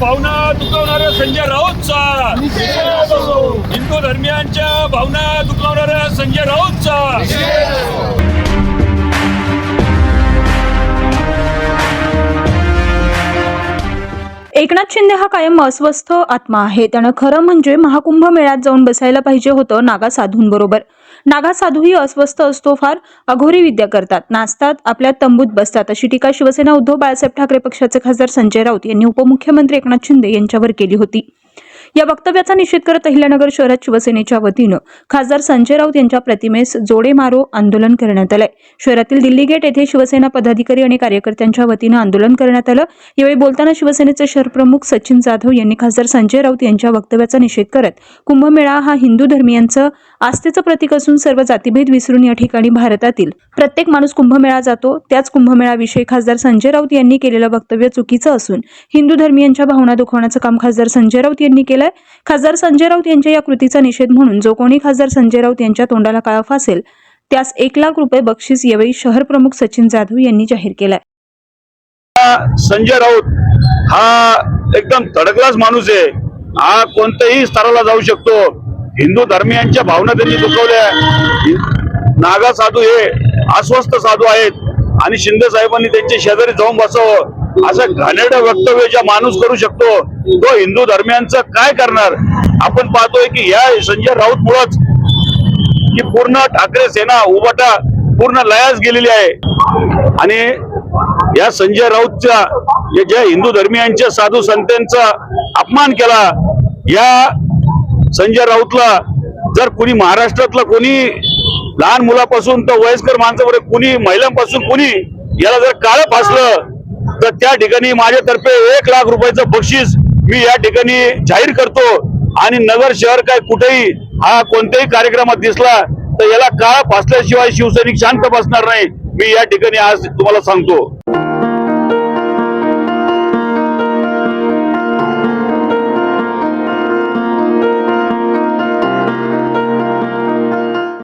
भावना दुखवणाऱ्या संजय राऊतचा. हिंदू धर्मियांच्या भावना दुखवणाऱ्या संजय राऊतचा. एकनाथ शिंदे हा कायम अस्वस्थ आत्मा आहे. त्यानं खरं म्हणजे महाकुंभ मेळ्यात जाऊन बसायला पाहिजे होतं नागा साधूंबरोबर. नागा साधूही अस्वस्थ असतो फार अघोरी विद्या करतात. नाचतात आपल्या तंबूत बसतात. अशी टीका शिवसेना उद्धव बाळासाहेब ठाकरे पक्षाचे खासदार संजय राऊत यांनी उपमुख्यमंत्री एकनाथ शिंदे यांच्यावर केली होती. या वक्तव्याचा निषेध करत अहिल्यानगर शहरात शिवसेनेच्या वतीनं खासदार संजय राऊत यांच्या प्रतिमेस जोडे मारो आंदोलन करण्यात आलंय. शहरातील दिल्ली गेट येथे शिवसेना पदाधिकारी आणि कार्यकर्त्यांच्या वतीनं आंदोलन करण्यात आलं. यावेळी बोलताना शिवसेनेचे शहर प्रमुख सचिन जाधव यांनी खासदार संजय राऊत यांच्या वक्तव्याचा निषेध करत कुंभमेळा हा हिंदू धर्मियांचं आस्थेचं प्रतीक असून सर्व जातीभेद विसरून या ठिकाणी भारतातील प्रत्येक माणूस कुंभमेळा जातो. त्याच कुंभमेळाविषयी खासदार संजय राऊत यांनी केलेलं वक्तव्य चुकीचं असून हिंदू धर्मियांच्या भावना दुखवण्याचं काम खासदार संजय राऊत यांनी केलं केलाय. खासदार संजय राऊत यांच्या या कृतीचा निषेध म्हणून जो कोणी खासदार संजय राऊत यांच्या तोंडाला काळा फासेल त्यास एक लाख रुपये बक्षीस यावेळी शहर प्रमुख सचिन जाधव यांनी जाहीर केलाय. संजय राऊत हा एकदम तडकलाच माणूस आहे. हा कोणत्याही स्तराला जाऊ शकतो. हिंदू धर्मियांच्या भावना त्यांनी दुखवल्या. नागा साधू हे अस्वस्थ साधू आहेत. आणि शिंदे साहेबांनी त्यांच्या शेजारी जाऊन बसावं. असं घाणेरडं वक्तव्य ज्या माणूस करू शकतो तो हिंदू धर्मियांचं काय करणार? आपण पाहतोय की या संजय राऊत मुळच की पूर्ण ठाकरे सेना उबाटा पूर्ण लयास गेलेली आहे. आणि या संजय राऊतच्या ज्या हिंदू धर्मियांच्या साधू संतांचा अपमान केला या संजय राऊतला जर कुणी महाराष्ट्रातलं कोणी लहान मुलापासून तर वयस्कर माणसापर्यंत कुणी महिलांपासून कुणी याला जर काळं फासलं तर त्या ठिकाणी माझ्यातर्फे एक लाख रुपयाचं बक्षीस मी या ठिकाणी जाहीर करतो. आणि नगर शहर काय कुठेही हा कोणत्याही कार्यक्रमात दिसला तर याला काळा फासल्याशिवाय शिवसैनिक शांत बसणार नाही. मी या ठिकाणी आज तुम्हाला सांगतो.